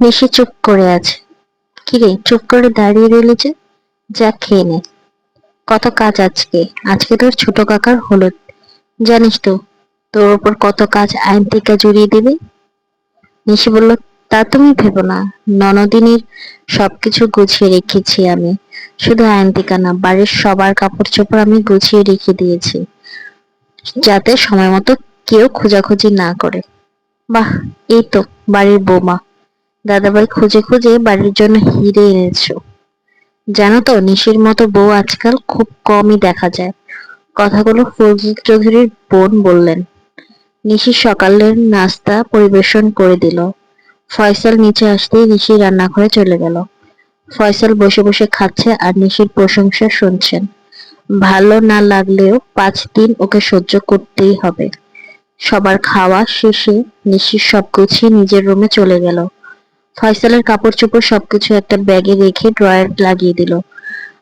নিশি চুপ করে আছে। কিরে, চুপ করে দাঁড়িয়ে রইলি যে? যা, খেয়ে নে। কত কাজ আজকে। আজকে তোর ছোট কাকার হলুদ। জানিস তো, তোর ওপর কত কাজ আইন থেকে জড়িয়ে দিবে? নিশি বলল, তা তুমি ভেবো না। ননদিনীর সবকিছু গুছিয়ে রেখেছি আমি। শুধু আয়ন্তিকা না, বাড়ির সবার কাপড় চোপড় আমি গুছিয়ে রেখে দিয়েছি। যাতে সময় মতো কেউ খোঁজাখুঁজি না করে। বাহ, এই তো, বাড়ির বৌমা। দাদাভাই খুঁজে খুঁজে বাড়ির জন্য হিরে এনেছো। জানো তো, নিশির মতো বউ আজকাল খুব কমই দেখা যায়। কথাগুলো ফজল চৌধুরীর বোন বললেন। নিশি সকালের নাস্তা পরিবেশন করে দিল। ফয়সাল নিচে আসতেই নিশি রান্নাঘরে চলে গেল। ফয়সাল বসে বসে খাচ্ছে আর নিশির প্রশংসা শুনছেন। ভালো না লাগলেও পাঁচ দিন ওকে সহ্য করতেই হবে। সবার খাওয়া শেষে নিশির সব নিজের রুমে চলে গেল। ফয়সালের কাপড় চোপড় সবকিছু একটা ব্যাগে রেখে ড্রয়ার লাগিয়ে দিল।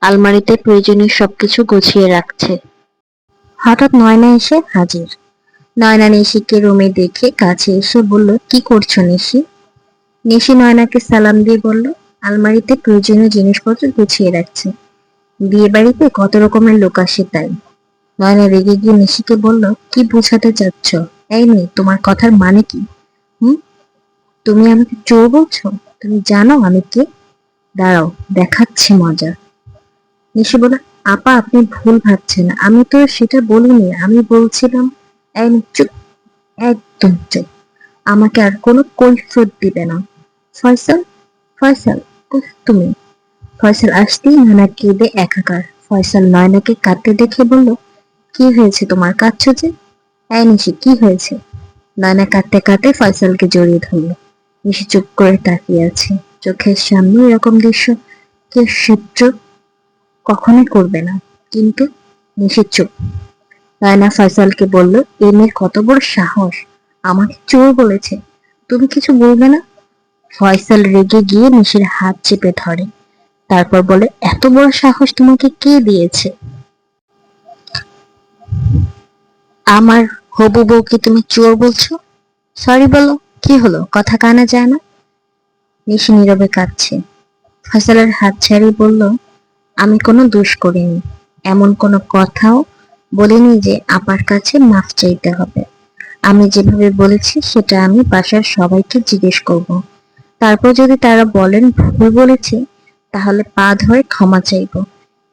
আলমারিতে প্রয়োজনীয় সবকিছু গুছিয়ে রাখছে। হঠাৎ নয়না এসে হাজির। নয়না নিশিকে রুমে দেখে কাছে এসে বলল, কি করছ নিশি? নিশি নয়নাকে সালাম দিয়ে বলল, আলমারিতে প্রয়োজনীয় জিনিসপত্র গুছিয়ে রাখছে। বিয়ে বাড়িতে কত রকমের লোক আসে তাই। নয়না রেগে গিয়ে নিশিকে বলল, কি বোঝাতে চাচ্ছ? এই মেয়ে তোমার কথার মানে কি? হুম তুমি আমাকে চোর বলছো? তুমি জানো আমি কে? দাঁড়াও, দেখাচ্ছি মজা। নিশি বলে, আপা, আপনি ভুল ভাবছেন। আমি তো সেটা বলিনি, আমি বলছিলাম চুপ, একদম চুপ। আমাকে আর কোনো কৈফিয়ত দিবে না। ফয়সাল ফয়সাল তুমি। ফয়সাল আসতেই নানা কেঁদে একাকার। ফয়সাল নয়নাকে কাঁদতে দেখে বলল, কি হয়েছে তোমার? কাঁদছো যে? এই নিশি, কি হয়েছে? নয়না কাঁদতে কাঁদতে ফয়সালকে জড়িয়ে ধরলো। নিশি চুপ করে তাকিয়ে আছে। চোখের সামনে এরকম দৃশ্য কেউ সহ্য কখনোই করবে না, কিন্তু নিশি চুপ। রায়না ফয়সালকে বলল, এ মেয়ের কত বড় সাহস, আমাকে চোর বলেছে। তুমি কিছু বলবে না? ফয়সাল রেগে গিয়ে নিশির হাত চেপে ধরে। তারপর বলে, এত বড় সাহস তোমাকে কে দিয়েছে? আমার হবু বউকে তুমি চোর বলছো? সরি বলো। কি হলো? কথা কানা যায় না? নিশি নীরবে কাঁদছে। ফয়সালের হাত ছাড়িয়ে বলল, আমি কোনো দোষ করিনি। এমন কোনো কথাও বলিনি যে আপার কাছে মাফ চাইতে হবে। আমি যেভাবে বলেছি, সেটা আমি বাসার সবাইকে জিজ্ঞেস করব। তারপর যদি তারা বলেন ভুল বলেছি, তাহলে পা ধরে ক্ষমা চাইব।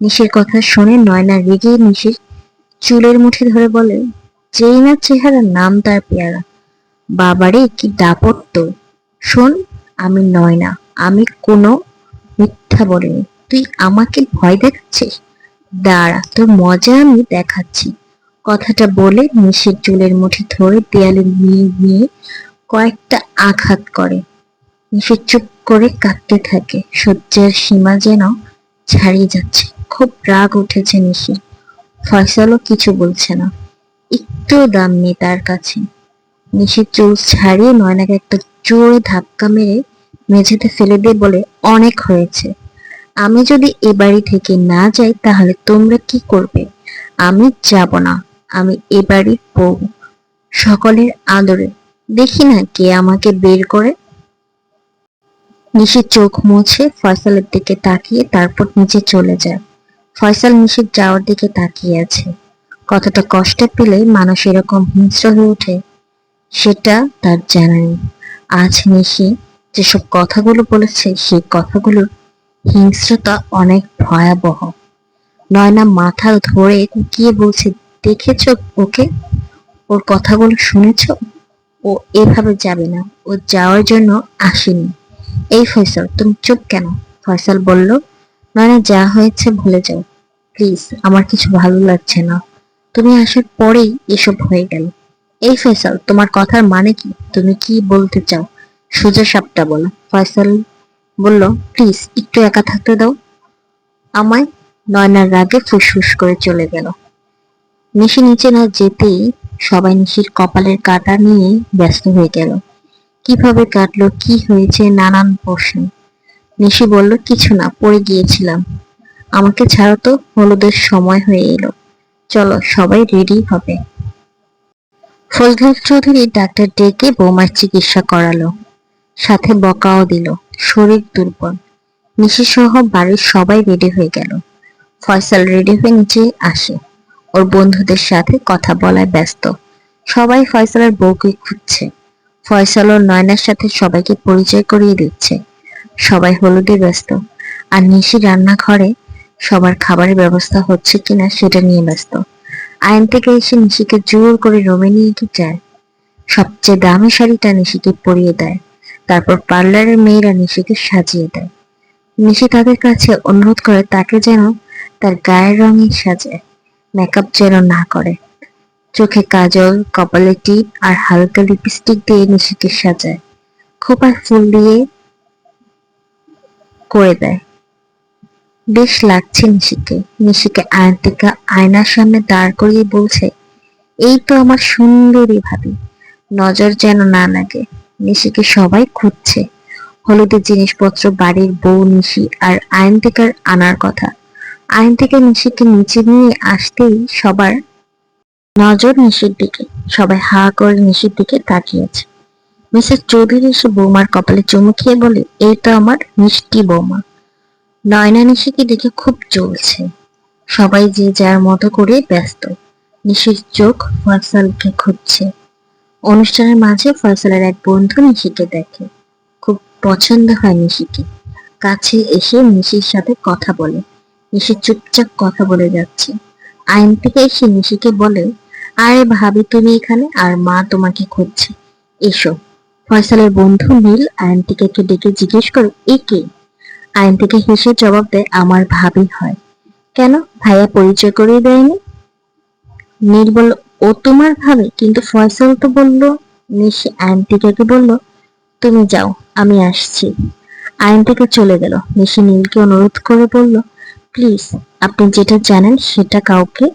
নিশির কথা শুনে নয়না রেগে নিশির চুলের মুঠি ধরে বলে, যেই না চেহারা নাম তার পেয়ারা। বাবারে কি দাপট তো শোন, আমি নয় না, আমি কোনো মিথ্যা বলিনি। তুই আমাকে ভয় দেখাচ্ছিস? দাঁড়া, তোর মজা আমি দেখাচ্ছি। কথাটা বলে নিশির চুলের মুঠি ধরে দেয়ালে নিয়ে নিয়ে কয়েকটা আঘাত করে। নিশি চুপ করে কাঁদতে থাকে। সহ্যের সীমা যেন ছাড়িয়ে যাচ্ছে। খুব রাগ উঠেছে নিশি। ফয়সালও কিছু বলছে না। একটু দাম নেই তার কাছে। নিশির চুল ছাড়িয়ে নয়নাকে একটা জোরে ধাক্কা মেরে মেঝেতে ফেলে দিয়ে বলে, অনেক হয়েছে। আমি যদি এ বাড়ি থেকে না যাই, তাহলে তোমরা কি করবে? আমি যাব না। আমি এ বাড়ির বউ। সকলের আদরে। দেখি না কে আমাকে বের করে। নিশির চোখ মুছে ফয়সালের দিকে তাকিয়ে তারপর নিচে চলে যায়। ফয়সাল নিশির যাওয়ার দিকে তাকিয়ে আছে। কতটা কষ্টে পেলে মানুষ এরকম হিংস্র হয়ে ওঠে। সেটা তার জানা নেই। আজ নিশি যেসব কথাগুলো বলেছে, সেই কথাগুলোর হিংস্রতা অনেক ভয়াবহ। নয়না মাথা ধরে কুকিয়ে বলছে, দেখেছ ওকে? ওর কথাগুলো শুনেছ? ও এভাবে যাবে না। ও যাওয়ার জন্য আসেনি। এই ফয়সাল, তুমি চুপ কেন? ফয়সাল বলল, নয়না, যা হয়েছে ভুলে যাও। প্লিজ, আমার কিছু ভালো লাগছে না। তুমি আসার পরেই এসব হয়ে গেল। এই ফয়সাল, তোমার কথার মানে কি? তুমি কি বলতে চাও? সোজা সাপটা বলো। ফয়সাল বলল, প্লিজ, একটু একা থাকতে দাও। আমায় নয়নার রাগে ফুসফুস করে চলে গেল। নিশি নিচে না যেতেই সবাই নিশির কপালের কাটা নিয়ে ব্যস্ত হয়ে গেল। কীভাবে কাটলো, কি হয়েছে, নানান প্রশ্ন। নিশি বলল, কিছু না, পড়ে গিয়েছিলাম। আমাকে ছাড়া তো, হলুদের সময় হয়ে এলো। চলো, সবাই রেডি হবে। ফজলুল চৌধুরী ডাক্তার ডেকে বৌমার চিকিৎসা করালো। সাথে বকাও দিল, শরীর দুর্বল। নিশি সহ বাড়ির সবাই রেডি হয়ে গেল। ফয়সাল রেডি হয়ে নিচে আসে। ওর বন্ধুদের সাথে কথা বলায় ব্যস্ত। সবাই ফয়সালের বউকে খুঁজছে। ফয়সাল ও নয়নার সাথে সবাইকে পরিচয় করিয়ে দিচ্ছে। সবাই হলুদে ব্যস্ত। আর নিশি রান্নাঘরে সবার খাবারের ব্যবস্থা হচ্ছে কিনা সেটা নিয়ে ব্যস্ত। আইন থেকে এসে নিশিকে জোর করে রোমে নিয়ে কি যায়। সবচেয়ে দামি শাড়িটা নিশিকে পরিয়ে দেয়। তারপর পার্লারের মেয়েরা নিশিকে সাজিয়ে দেয়। নিশি তাদের কাছে অনুরোধ করে তাকে যেন তার গায়ের রঙে সাজায় মেকআপ যেন না করে। চোখে কাজল, কপালে টিপ আর হালকা লিপস্টিক দিয়ে নিশিকে সাজায়। খোপায় ফুল দিয়ে করে দেয়। বেশ লাগছে নিশিকে। নিশিকে আয়ন্তিকা আয়নার সামনে দাঁড় করিয়ে বলছে, এই তো আমার সুন্দরী ভাবি। নজর যেন না লাগে। নিশিকে সবাই খুঁজছে। হলুদের জিনিসপত্র, বাড়ির বউ নিশি আর আয়ন্তিকার আনার কথা। আয়ন্তিকা নিশিকে নিচে নিয়ে আসতেই সবার নজর নিশির দিকে, সবাই হা করে নিশির দিকে তাকিয়েছে। মিসেস চৌধুরী এসে বৌমার কপালে চুমু খেয়ে বলে, এই তো আমার মিষ্টি বৌমা। নয়না নিশিকে দেখে খুব চলছে। সবাই যে যার মতো করে ব্যস্ত। নিশির চোখ ফয়সালকে খুঁজছে। অনুষ্ঠানের মাঝে ফয়সালের এক বন্ধু নিশিকে দেখে। খুব পছন্দ হয় নিশিকে। কাছে এসে নিশির সাথে কথা বলে। নিশি চুপচাপ কথা বলে যাচ্ছে। আইন থেকে এসে নিশিকে বলে, আরে ভাবি, তুমি এখানে? আর মা তোমাকে খুঁজছে। এসো। ফয়সালের বন্ধু নীল আয়ন্তিকাকে ডেকে জিজ্ঞেস করে, এ কে? আয়ন্তিকা হেসে জবাব দেয়, আমার ভাবি হয়। কেন? ভাইয়া পরিচয় করিয়ে দেয়নি? নীল বলল ও তোমার ভাবে, কিন্তু ফয়সাল তো বলল, নিশি আয়ন্তিকাকে বলল, তুমি যাও, আমি আসছি। আয়ন্তিকা চলে গেল। নিশি নীলকে অনুরোধ করে বলল, প্লিজ, আপনি যেটা জানেন সেটা কাউকে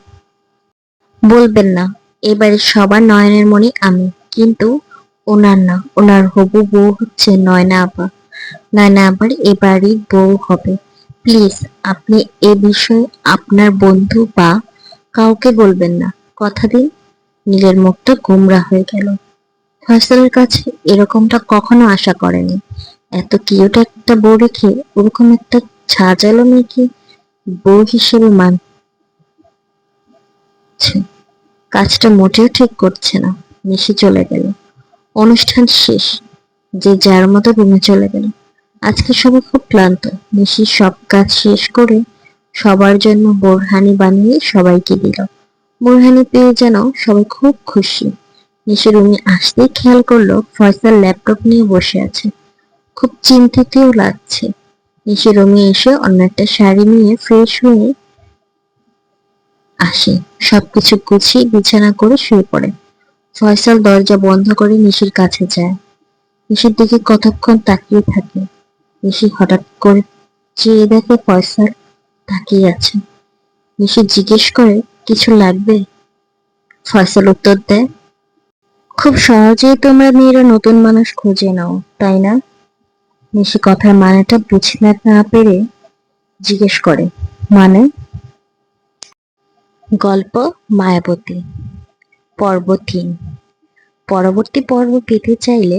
বলবেন না। এবারে সবার নয়নের মনি আমি, কিন্তু ওনার না, ওনার হবু বউ হচ্ছে নয়না আপা। নয়না আবার এ বাড়ির বউ হবে। প্লিজ, আপনি এ বিষয়ে আপনার বন্ধু বা কাউকে বলবেন না। কথা দিন নীলের মুখটা গোমরা হয়ে গেল। ফয়সালের কাছে এরকমটা কখনো আশা করেনি। এত কিউট একটা বউ রেখে ওরকম একটা ছাজালো মেয়েকে বউ হিসেবে মানছে। কাজটা মোটেও ঠিক করছে না। মিশে চলে গেল। অনুষ্ঠান শেষ। যে যার মতো রুমে চলে গেল। আজকে সবাই খুব ক্লান্ত। নিশি সব কাজ শেষ করে সবার জন্য বোরহানি বানিয়ে সবাইকে দিল। বোরহানি পেয়ে যেন সবাই খুব খুশি। নিশি রুমে আসতেই খেয়াল করল ফয়সাল ল্যাপটপ নিয়ে বসে আছে। খুব চিন্তিতও লাগছে। নিশি রুমে এসে অন্য একটা শাড়ি নিয়ে ফ্রেশ হয়ে আসে। সবকিছু গুছিয়ে বিছানা করে শুয়ে পড়ে। ফয়সাল দরজা বন্ধ করে নিশির কাছে যায়। নিশির দিকে কতক্ষণ তাকিয়ে থাকে? নিশি হঠাৎ করে চেয়ে দেখে ফয়সাল তাকিয়ে আছে। নিশি জিজ্ঞেস করে, কিছু লাগবে? ফয়সাল উত্তর দেয়, খুব সহজেই তোমরা মেয়েরা নতুন মানুষ খুঁজে নাও, তাই না? নিশি কথার মানেটা বুঝতে না পেরে জিজ্ঞেস করে মানে? গল্প মায়াবতী, পর্ব তিন। পরবর্তী পর্ব পেতে চাইলে